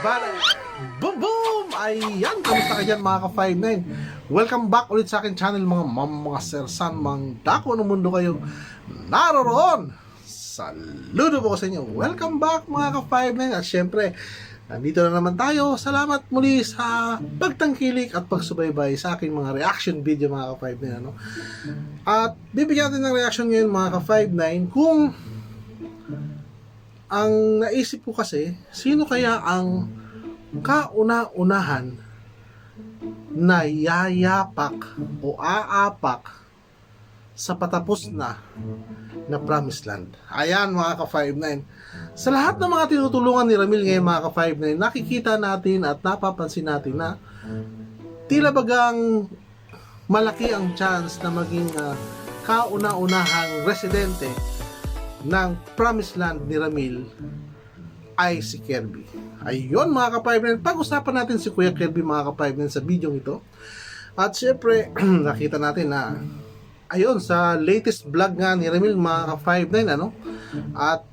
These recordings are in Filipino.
everybody! Boom boom! Ayan, kamusta ka dyan mga ka-59? Welcome back ulit sa akin channel mga mam, mga sersan, mga dako ng mundo kayong naroroon! Saludo po sa inyo! Welcome back mga ka-59! At syempre, nandito na naman tayo. Salamat muli sa pagtangkilik at pagsubaybay sa aking mga reaction video mga ka-59. Ano? At bibigyan natin ng reaction ngayon mga ka-59 kung ang naisip ko kasi, sino kaya ang kauna-unahan na yayapak o aapak sa patapos na na Promised Land. Ayan mga ka-59. Sa lahat ng mga tinutulungan ni Ramil ngayon mga ka-59, nakikita natin at napapansin natin na tila bagang malaki ang chance na maging ah, kauna-unahang residente ng Promised Land ni Ramil ay si Kirby. Ayun mga ka-5 pag-usapan natin si Kuya Kirby mga ka-5 sa video ito. At syempre, nakita natin na ayun sa latest vlog nga ni Ramil mga ka-5 ano? At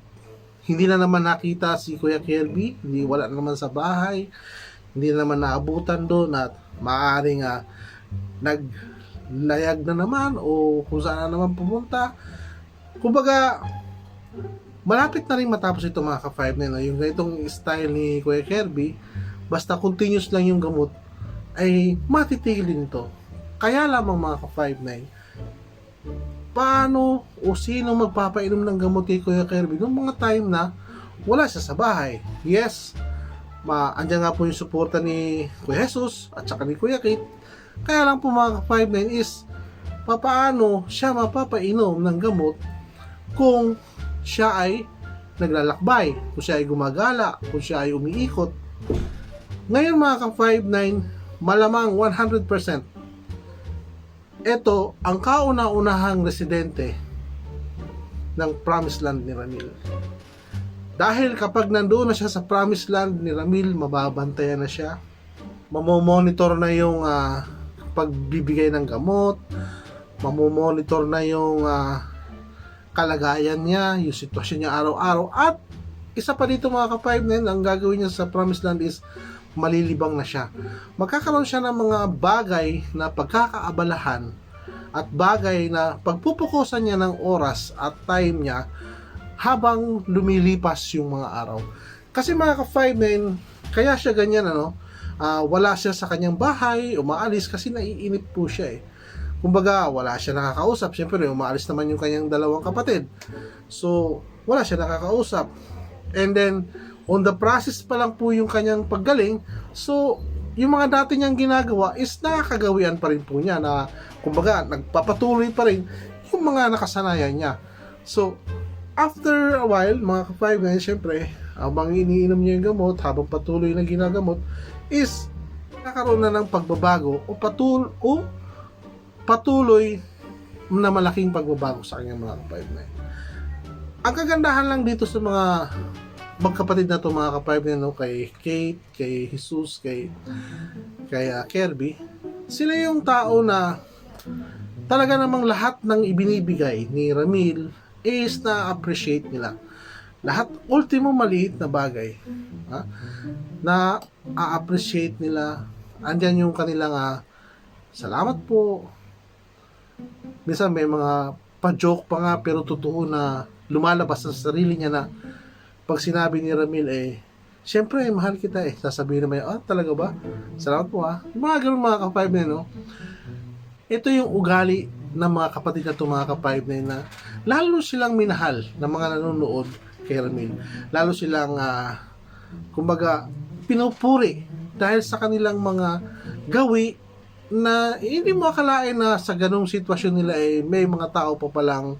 hindi na naman nakita si Kuya Kirby, hindi wala na naman sa bahay, hindi na naman naabutan doon at maaaring uh, naglayag na naman o kung saan na naman pumunta. Kumbaga, malapit na rin matapos ito mga ka-5 na yung ganitong style ni Kuya Kirby basta continuous lang yung gamot ay matitigil din ito kaya lamang mga ka-5 na paano o sino magpapainom ng gamot kay Kuya Kirby? Noong mga time na wala siya sa bahay. Yes ma andyan nga po yung suporta ni Kuya Jesus at saka ni Kuya Kate. Kaya lang po mga ka-5 na is papaano siya mapapainom ng gamot kung siya ay naglalakbay, kung siya ay gumagala, kung siya ay umiikot. Ngayon mga ka-59, malamang 100%, ito ang kauna-unahang residente ng Promised Land ni Ramil. Dahil kapag nandoon na siya sa Promised Land ni Ramil, mababantayan na siya. Mamomonitor na yung ah, pagbibigay ng gamot, mamomonitor na yung ah, kalagayan niya, yung sitwasyon niya araw-araw at isa pa dito mga ka-5 na ang gagawin niya sa Promised Land is malilibang na siya. Magkakaroon siya ng mga bagay na pagkakaabalahan at bagay na pagpupukusan niya ng oras at time niya habang lumilipas yung mga araw. Kasi mga ka-5 na yun, kaya siya ganyan ano, ah, wala siya sa kanyang bahay, umaalis kasi naiinip po siya eh kumbaga wala siya nakakausap. Syempre umaalis naman yung kanyang dalawang kapatid. So wala siya nakakausap. And then on the process pa lang po yung kanyang paggaling so yung mga dati niyang ginagawa is nakakagawian pa rin po niya na kumbaga nagpapatuloy pa rin yung mga nakasanayan niya. So after a while mga ka-5 na syempre habang iniinom niya yung gamot habang patuloy na ginagamot is nakaroon na ng pagbabago o patul o patuloy na malaking pagbabago sa kanyang mga kapatid na yun. Ang kagandahan lang dito sa mga magkapatid na to mga kapatid na no, kay Kate, kay Jesus, kay kay uh, Kirby, sila yung tao na talaga namang lahat ng ibinibigay ni Ramil is na-appreciate nila. Lahat, ultimo maliit na bagay ha, na a-appreciate nila. Andyan yung kanilang uh, salamat po, minsan may mga pa-joke pa nga pero totoo na lumalabas sa sarili niya na pag sinabi ni Ramil eh Siyempre, mahal kita eh. Sasabihin naman, ah, talaga ba? Salamat po ah. Mga ganun mga ka-5 na no? Ito yung ugali ng mga kapatid na ito, mga ka-5 na na lalo silang minahal ng mga nanonood kay Ramil. Lalo silang, ah, kumbaga, pinupuri dahil sa kanilang mga gawi na hindi mo akalain na sa ganong sitwasyon nila eh may mga tao pa palang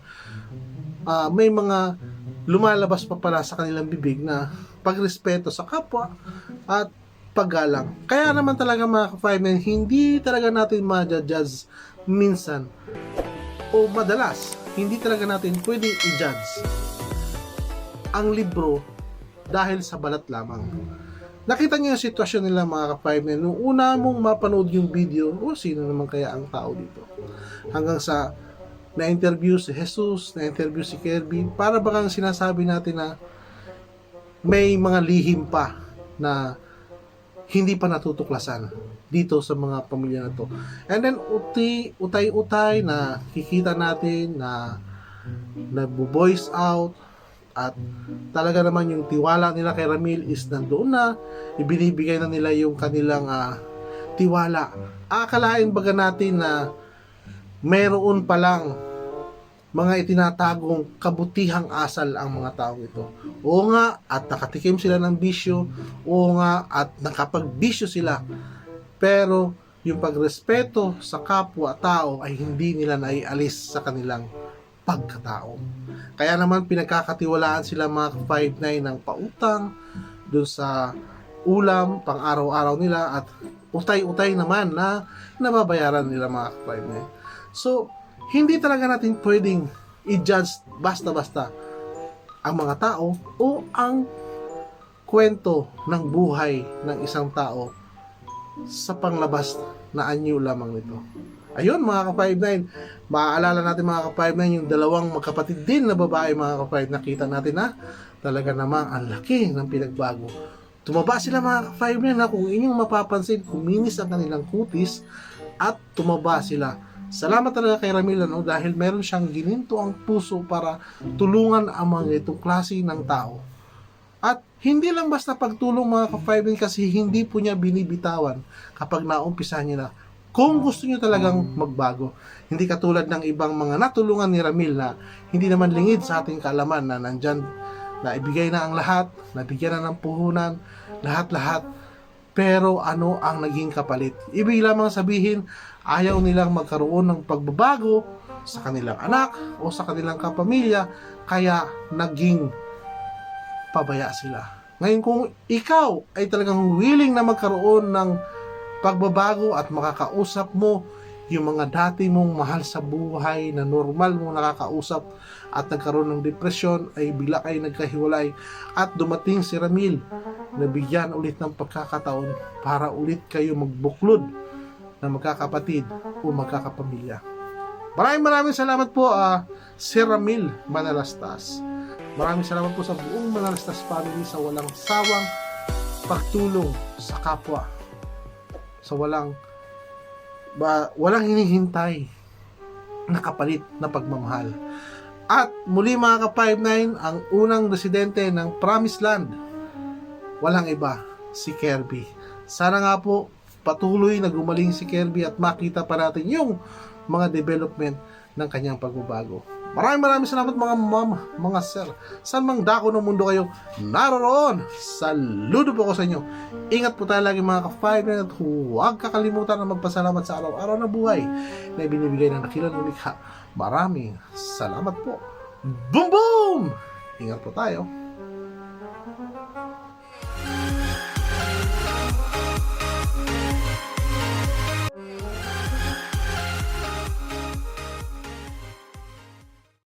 uh, may mga lumalabas pa pala sa kanilang bibig na pagrespeto sa kapwa at paggalang. Kaya naman talaga mga ka-firemen, hindi talaga natin ma-judge minsan o madalas, hindi talaga natin pwedeng i-judge ang libro dahil sa balat lamang. Nakita niyo yung sitwasyon nila mga ka-firemen nung una mong mapanood yung video, o oh, sino naman kaya ang tao dito? Hanggang sa na-interview si Jesus, na-interview si Kirby, para bang sinasabi natin na may mga lihim pa na hindi pa natutuklasan dito sa mga pamilya na to. And then uti, utay-utay na kikita natin na nagbo-voice out at talaga naman yung tiwala nila kay Ramil is nandoon na ibinibigay na nila yung kanilang ah, tiwala. Akalain baga natin na meron pa lang mga itinatagong kabutihang asal ang mga tao ito. Oo nga, at nakatikim sila ng bisyo. Oo nga, at nakapagbisyo sila. Pero, yung pagrespeto sa kapwa-tao ay hindi nila naialis sa kanilang pagkatao. Kaya naman pinagkakatiwalaan sila mga 5-9 ng pautang dun sa ulam, pang araw-araw nila at utay-utay naman na nababayaran nila mga 5-9. So, hindi talaga natin pwedeng i-judge basta-basta ang mga tao o ang kwento ng buhay ng isang tao sa panglabas na anyo lamang nito. Ayun mga ka-59, maaalala natin mga ka-59 yung dalawang magkapatid din na babae mga ka-5 nakita natin na talaga namang ang laki ng pinagbago. Tumaba sila mga ka-59 na kung inyong mapapansin, kuminis ang kanilang kutis at tumaba sila. Salamat talaga kay Ramil ano, dahil meron siyang gininto ang puso para tulungan ang mga itong klase ng tao. At hindi lang basta pagtulong mga ka-5 kasi hindi po niya binibitawan kapag naumpisa niya na kung gusto niyo talagang magbago. Hindi katulad ng ibang mga natulungan ni Ramil na hindi naman lingid sa ating kaalaman na nandyan na ibigay na ang lahat, nabigyan na ng puhunan, lahat-lahat. Pero ano ang naging kapalit? Ibig lamang sabihin, ayaw nilang magkaroon ng pagbabago sa kanilang anak o sa kanilang kapamilya, kaya naging pabaya sila. Ngayon kung ikaw ay talagang willing na magkaroon ng pagbabago at makakausap mo yung mga dati mong mahal sa buhay na normal mong nakakausap at nagkaroon ng depresyon ay bila kayo nagkahiwalay at dumating si Ramil na bigyan ulit ng pagkakataon para ulit kayo magbuklod na magkakapatid o magkakapamilya. Maraming maraming salamat po ah, Sir Ramil Manalastas. Maraming salamat po sa buong Manalastas family sa walang sawang pagtulong sa kapwa. Sa walang ba, walang hinihintay na kapalit na pagmamahal. At muli mga ka-59, ang unang residente ng Promised Land, walang iba, si Kirby. Sana nga po patuloy na gumaling si Kirby at makita pa natin yung mga development ng kanyang pagbabago. Maraming maraming salamat mga ma'am, mga sir. Saan mang dako ng mundo kayo naroroon. Saludo po ko sa inyo. Ingat po tayo lagi mga ka-5 at huwag kakalimutan na magpasalamat sa araw-araw na buhay na ibinibigay ng dakilan ng likha. Maraming salamat po. Boom boom! Ingat po tayo.